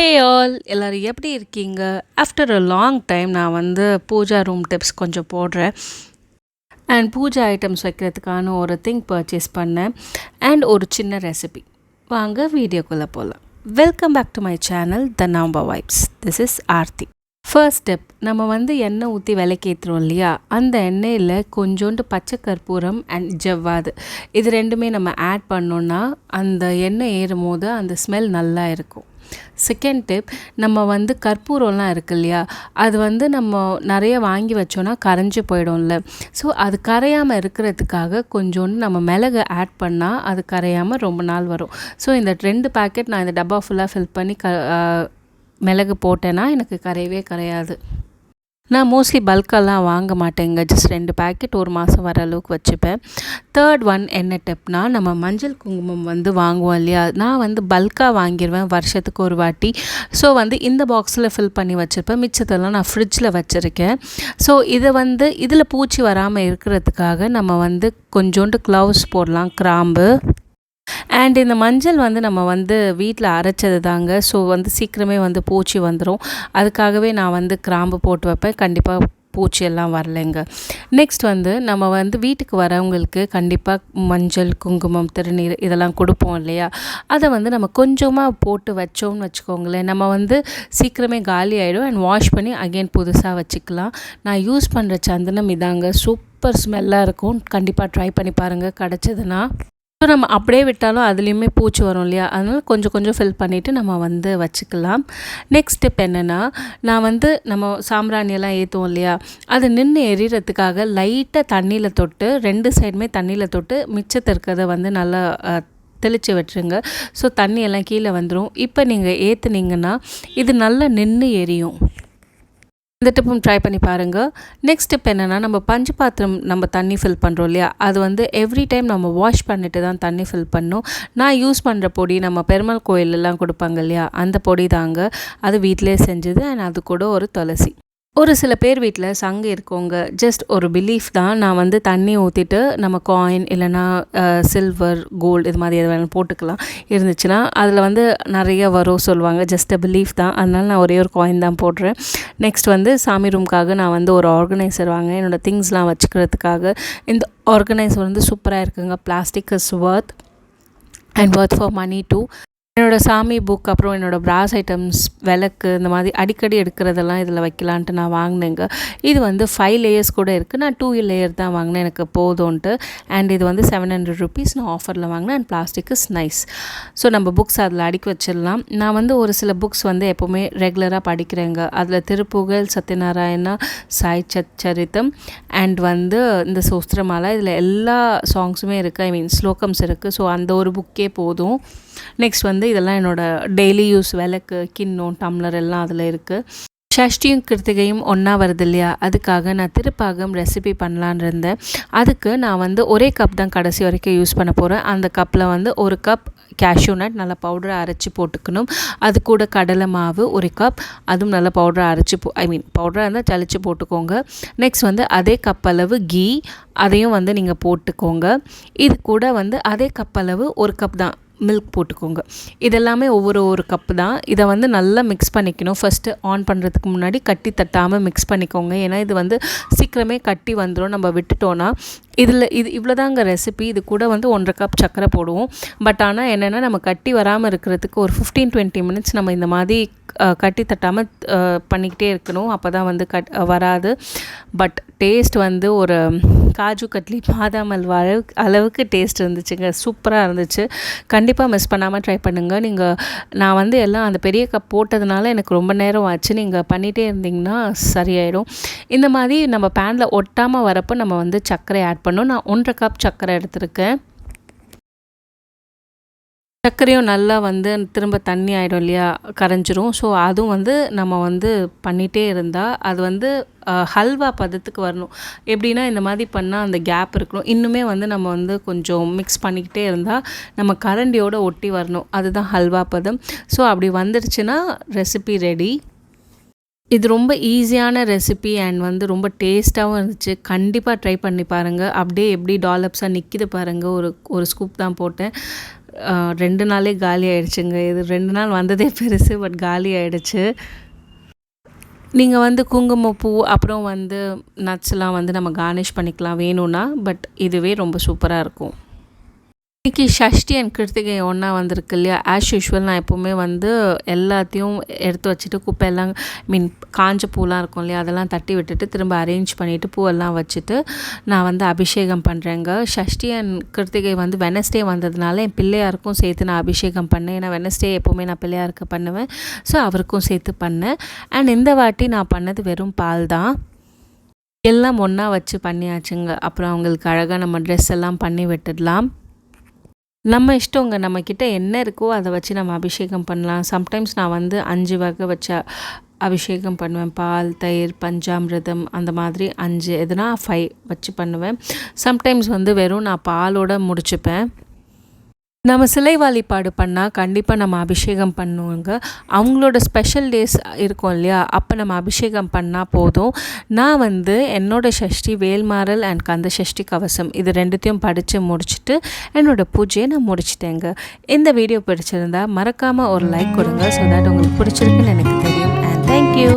Hey all எல்லோரும் எப்படி இருக்கீங்க? ஆஃப்டர் அ லாங் டைம் நான் வந்து பூஜா ரூம் டிப்ஸ் கொஞ்சம் போடுறேன். அண்ட் பூஜா ஐட்டம்ஸ் வைக்கிறதுக்கான ஒரு திங் பர்ச்சேஸ் பண்ணேன். அண்ட் ஒரு சின்ன ரெசிபி வாங்க வீடியோக்குள்ளே போகலாம் welcome back to my channel the Namba vibes this is Aarthi first step நம்ம வந்து எண்ணெய் ஊற்றி விளக்கேற்றுறோம் இல்லையா? அந்த எண்ணெயில் கொஞ்சோண்டு பச்சை கற்பூரம் அண்ட் ஜவ்வாது. இது ரெண்டுமே நம்ம ஆட் பண்ணோன்னா அந்த எண்ணெய் ஏறும் போது அந்த ஸ்மெல் நல்லா இருக்கும். செகண்ட் டிப் நம்ம வந்து கற்பூரம்லாம் இருக்கு இல்லையா? அது வந்து நம்ம நிறைய வாங்கி வச்சோன்னா கரைஞ்சி போயிடும்ல. ஸோ அது கரையாமல் இருக்கிறதுக்காக கொஞ்சோண்டு நம்ம மிளகு ஆட் பண்ணால் அது கரையாமல் ரொம்ப நாள் வரும். ஸோ இந்த ரெண்டு பேக்கெட் நான் இந்த டப்பா ஃபுல்லாக ஃபில் பண்ணி க மிளகு போட்டேன்னா எனக்கு கரையவே கரையாது. நான் மோஸ்ட்லி பல்கெல்லாம் வாங்க மாட்டேங்க. ஜஸ்ட் ரெண்டு பேக்கெட் ஒரு மாதம் வர அளவுக்கு வச்சுப்பேன். தேர்ட் ஒன் என்ன டிப்னா நம்ம மஞ்சள் குங்குமம் வந்து வாங்குவோம் இல்லையா? நான் வந்து பல்காக வாங்கிடுவேன் வருஷத்துக்கு ஒரு வாட்டி. ஸோ வந்து இந்த பாக்ஸில் ஃபில் பண்ணி வச்சுருப்பேன். மிச்சத்தெல்லாம் நான் ஃப்ரிட்ஜில் வச்சுருக்கேன். ஸோ இதை வந்து இதில் பூச்சி வராமல் இருக்கிறதுக்காக நம்ம வந்து கொஞ்சோண்டு க்ளவுஸ் போடலாம். கிராம்பு. அண்ட் இந்த மஞ்சள் வந்து நம்ம வந்து வீட்டில் அரைச்சது தாங்க ஸோ வந்து சீக்கிரமே வந்து பூச்சி வந்துடும் அதுக்காகவே நான் வந்து கிராம்பு போட்டு வைப்பேன். கண்டிப்பாக பூச்சியெல்லாம் வரலைங்க. நெக்ஸ்ட் வந்து நம்ம வந்து வீட்டுக்கு வரவங்களுக்கு கண்டிப்பாக மஞ்சள் குங்குமம் திருநீர் இதெல்லாம் கொடுப்போம் இல்லையா? அதை வந்து நம்ம கொஞ்சமாக போட்டு வச்சோம்னு வச்சுக்கோங்களேன். நம்ம வந்து சீக்கிரமே காலி ஆகிடும் அண்ட் வாஷ் பண்ணி அகெயின் புதுசாக வச்சுக்கலாம். நான் யூஸ் பண்ணுற சந்தனம் இதாங்க. சூப்பர் ஸ்மெல்லாக இருக்கும். கண்டிப்பாக ட்ரை பண்ணி பாருங்கள் கிடச்சதுன்னா. ஸோ நம்ம அப்படியே விட்டாலும் அதுலேயுமே பூச்சி வரும் இல்லையா? அதனால் கொஞ்சம் கொஞ்சம் ஃபில் பண்ணிவிட்டு நம்ம வந்து வச்சுக்கலாம். நெக்ஸ்ட் ஸ்டெப் என்னென்னா நான் வந்து நம்ம சாம்பிராணியெல்லாம் ஏற்றுவோம் இல்லையா? அது நின்று எரியறதுக்காக லைட்டாக தண்ணியில் தொட்டு ரெண்டு சைடுமே தண்ணியில் தொட்டு மிச்சத்தை இருக்கிறத வந்து நல்லா தெளித்து விட்டுருங்க. ஸோ தண்ணியெல்லாம் கீழே வந்துடும் இப்போ நீங்கள் ஏற்றுனீங்கன்னா இது நல்லா நின்று எரியும். இந்த டிப்பும் ட்ரை பண்ணி பாருங்கள் நெக்ஸ்ட் டிப் என்னென்னா நம்ம பஞ்சு பாத்திரம் நம்ம தண்ணி ஃபில் பண்ணுறோம் இல்லையா? அது வந்து எவ்ரி டைம் நம்ம வாஷ் பண்ணிட்டு தான் தண்ணி ஃபில் பண்ணணும் நான் யூஸ் பண்ணுற பொடி நம்ம பெருமாள் கோயிலெல்லாம் கொடுப்பாங்க இல்லையா? அந்த பொடி தாங்க. அது வீட்டிலே செஞ்சது அண்ட் அது கூட ஒரு துளசி. ஒரு சில பேர் வீட்டில் சங்கு இருக்கவங்க ஜஸ்ட் ஒரு பிலீஃப் தான். நான் வந்து தண்ணி ஊற்றிட்டு நம்ம காயின் இல்லைனா சில்வர் கோல்டு இது மாதிரி எது வேணாலும் போட்டுக்கலாம். இருந்துச்சுன்னா அதில் வந்து நிறைய வரும் சொல்லுவாங்க. ஜஸ்ட் அ பிலீஃப் தான். அதனால் நான் ஒரே ஒரு காயின் தான் போடுறேன். நெக்ஸ்ட் வந்து சாமி ரூம்க்காக நான் வந்து ஒரு ஆர்கனைசர் வாங்க என்னோடய திங்ஸ்லாம் வச்சுக்கிறதுக்காக. இந்த ஆர்கனைசர் வந்து சூப்பராக இருக்குங்க. Plastic is worth and worth for money too என்னோடய சாமி புக் அப்புறம் என்னோடய ப்ராஸ் ஐட்டம்ஸ் விளக்கு இந்த மாதிரி அடிக்கடி எடுக்கிறதெல்லாம் இதில் வைக்கலான்ட்டு நான் வாங்கினேங்க. இது வந்து ஃபைவ் லேயர்ஸ் கூட இருக்குது நான் டூ லேயர் தான் வாங்கினேன். எனக்கு போதும்ன்ட்டு. அண்ட் இது வந்து செவன் ஹண்ட்ரட் ருபீஸ் நான் ஆஃபரில் வாங்கினேன். And plastic is nice so நம்ம புக்ஸ் அதில் அடுக்கி வச்சிடலாம். நான் வந்து ஒரு சில புக்ஸ் வந்து எப்போவுமே ரெகுலராக படிக்கிறேங்க. அதில் திருப்புகழ் சத்யநாராயணா சாய் சத் சரித்தம் அண்ட் வந்து இந்த சோஸ்திரமாலா இதில் எல்லா சாங்ஸுமே இருக்குது ஐ மீன் ஸ்லோகம்ஸ் இருக்குது ஸோ அந்த ஒரு புக்கே போதும். நெக்ஸ்ட் வந்து வந்து இதெல்லாம் என்னோடய டெய்லி யூஸ் விளக்கு கிண்ணம் டம்ளர் எல்லாம் அதில் இருக்குது ஷஷ்டியும் கிருத்திகையும் ஒன்றா வருது இல்லையா? அதுக்காக நான் திருப்பாகம் ரெசிபி பண்ணலான் இருந்தேன். அதுக்கு நான் வந்து ஒரே கப் தான் கடைசி வரைக்கும் யூஸ் பண்ண போகிறேன் அந்த கப்பில் வந்து ஒரு கப் கேஷ்யூ நட் நல்லா பவுடரை அரைச்சி போட்டுக்கணும். அது கூட கடலை மாவு ஒரு கப் அதுவும் நல்லா பவுடரை அரைச்சி போ ஐ மீன் பவுடராக இருந்தால் சளிச்சு போட்டுக்கோங்க. நெக்ஸ்ட் வந்து அதே கப் அளவு கீ அதையும் வந்து நீங்கள் போட்டுக்கோங்க. இது கூட வந்து அதே கப் அளவு ஒரு கப் தான். மில்க் போட்டுக்கோங்க. இதெல்லாமே ஒவ்வொரு ஒரு கப்பு தான். இதை வந்து நல்லா மிக்ஸ் பண்ணிக்கணும். ஃபஸ்ட்டு ஆன் பண்ணுறதுக்கு முன்னாடி கட்டி தட்டாமல் மிக்ஸ் பண்ணிக்கோங்க. ஏன்னா இது வந்து சீக்கிரமே கட்டி வந்துடும் நம்ம விட்டுட்டோன்னா இதில் இது இவ்வளோதாங்க ரெசிபி இது கூட வந்து ஒன்றரை கப் சர்க்கரை போடுவோம். பட் ஆனால் என்னென்னா நம்ம கட்டி வராமல் இருக்கிறதுக்கு ஒரு ஃபிஃப்டீன் டுவெண்ட்டி மினிட்ஸ் நம்ம இந்த மாதிரி கட்டி தட்டாமல் பண்ணிக்கிட்டே இருக்கணும். அப்போ தான் வந்து கட் வராது. பட் டேஸ்ட் வந்து ஒரு காஜு கட்லி பாதாம் அல்வா அளவுக்கு அளவுக்கு டேஸ்ட் இருந்துச்சுங்க. சூப்பராக இருந்துச்சு. கண்டிப்பாக மிஸ் பண்ணாமல் ட்ரை பண்ணுங்கள் நீங்கள் நான் வந்து எல்லாம் அந்த பெரிய கப் போட்டதுனால எனக்கு ரொம்ப நேரம் ஆச்சு. நீங்கள் பண்ணிகிட்டே இருந்தீங்கன்னா சரியாயிடும். இந்த மாதிரி நம்ம பேனில் ஒட்டாமல் வரப்போ நம்ம வந்து சர்க்கரை ஆட் பண்ணோம் நான் ஒன்றரை கப் சர்க்கரை எடுத்திருக்கேன். சர்க்கரையும் நல்லா வந்து திரும்ப தண்ணி ஆகிடும் இல்லையா? கரைஞ்சிரும். ஸோ அதுவும் வந்து நம்ம வந்து பண்ணிகிட்டே இருந்தால் அது வந்து ஹல்வா பதத்துக்கு வரணும். எப்படின்னா இந்த மாதிரி பண்ணால் அந்த கேப் இருக்கணும். இன்னுமே வந்து நம்ம வந்து கொஞ்சம் மிக்ஸ் பண்ணிக்கிட்டே இருந்தால் நம்ம கரண்டியோடு ஒட்டி வரணும். அதுதான் ஹல்வா பதம். ஸோ அப்படி வந்துடுச்சுன்னா ரெசிபி ரெடி இது ரொம்ப ஈஸியான ரெசிபி அண்ட் வந்து ரொம்ப டேஸ்ட்டாகவும் இருந்துச்சு. கண்டிப்பாக ட்ரை பண்ணி பாருங்கள் அப்படியே எப்படி டாலப்ஸாக நிற்கிது பாருங்கள் ஒரு ஒரு ஸ்கூப் தான் போட்டேன். ரெண்டு நாளே காலி ஆயிடுச்சுங்க. இது ரெண்டு நாள் வந்ததே பெருசு பட் காலி ஆயிடுச்சு. நீங்கள் வந்து குங்குமப்பூ அப்புறம் வந்து நட்ஸ்லாம் வந்து நம்ம கார்னிஷ் பண்ணிக்கலாம் வேணும்னா பட் இதுவே ரொம்ப சூப்பராக இருக்கும். இன்றைக்கி ஷஷ்டி அண்ட் கிருத்திகை ஒன்றா வந்திருக்கு இல்லையா? ஆஸ் யூஷுவல் நான் எப்போவுமே வந்து எல்லாத்தையும் எடுத்து வச்சுட்டு குப்பையெல்லாம் மீன் காஞ்ச பூலாம் இருக்கும் இல்லையா? அதெல்லாம் தட்டி விட்டுட்டு திரும்ப அரேஞ்ச் பண்ணிவிட்டு பூவெல்லாம் வச்சுட்டு நான் வந்து அபிஷேகம் பண்ணுறேங்க ஷஷ்டி அண்ட் கிருத்திகை வந்து வெனஸ்டே வந்ததுனால என் பிள்ளையாருக்கும் சேர்த்து நான் அபிஷேகம் பண்ணேன். ஏன்னா வெனஸ்டே எப்போவுமே நான் பிள்ளையாருக்கு பண்ணுவேன். ஸோ அவருக்கும் சேர்த்து பண்ணேன். அண்ட் இந்த வாட்டி நான் பண்ணது வெறும் பால் தான். எல்லாம் ஒன்றா வச்சு பண்ணியாச்சுங்க. அப்புறம் அவங்களுக்கு அழகாக நம்ம ட்ரெஸ் எல்லாம் பண்ணி விட்டுடலாம். நம்ம இஷ்டங்க நம்மக்கிட்ட என்ன இருக்கோ அதை வச்சு நம்ம அபிஷேகம் பண்ணலாம். சம்டைம்ஸ் நான் வந்து அஞ்சு வகை வச்ச அபிஷேகம் பண்ணுவேன். பால் தயிர் பஞ்சாமிரதம் அந்த மாதிரி அஞ்சு எதுனா ஃபைவ் வச்சு பண்ணுவேன். சம்டைம்ஸ் வந்து வெறும் நான் பாலோடு முடிச்சுப்பேன். நம்ம சிலை வழிபாடு பண்ணால் கண்டிப்பாக நம்ம அபிஷேகம் பண்ணுவோங்க. அவங்களோட ஸ்பெஷல் டேஸ் இருக்கும் இல்லையா? அப்போ நம்ம அபிஷேகம் பண்ணால் போதும். நான் வந்து என்னோடய ஷஷ்டி வேல்மாறல் அண்ட் கந்த ஷஷ்டி கவசம் இது ரெண்டுத்தையும் படித்து முடிச்சுட்டு என்னோடய பூஜையை நான் முடிச்சிட்டேங்க. இந்த வீடியோ பிடிச்சிருந்தா மறக்காமல் ஒரு லைக் கொடுங்க. ஸோ தட் உங்களுக்கு பிடிச்சிருக்குன்னு எனக்கு தெரியும். And thank you